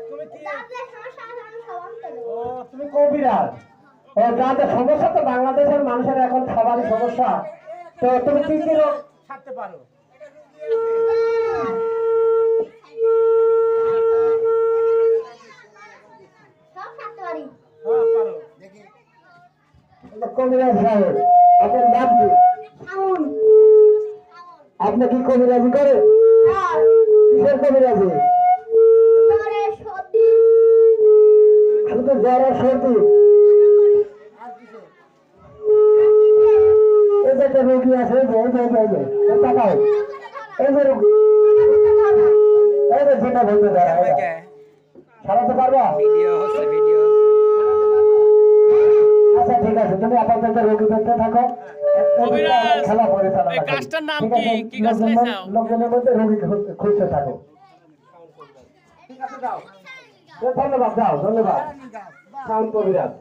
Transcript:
তুমি কি? যাদের সমস্যা আছে আমি সমাধান করব। ও তুমি কবিরাজ। ও যাদের সমস্যা তো বাংলাদেশের মানুষের এখন সবারই সমস্যা। তো তুমি কি কি রোগ সারতে পারো? সব থাকতে পারি। হ্যাঁ পারো। কবিরাজ সাহেব আপনার নাম কি? আপনি কি কবিরাজি করেন? কিসের কবিরাজি? শুধু জ্বর আর সর্দি। এই যে একটা রোগী আছে যে তাকাও। এই রোগী। এই যে যেটা বলতে দাঁড়া সারাতে পারবা? ভিডিও হচ্ছে ভিডিও আচ্ছা ঠিক আছে তুমি আপাতত রোগী দেখতে থাকো। খেলা গাছটার নাম কি? কি গাছ লোকজনের- লোকজনের মধ্যে রোগী খুঁজতে- খুঁজতে থাকো। ঠিক আছে দাও। ধন্যবাদ যাও ধন্যবাদ। শান্ত কবিরাজ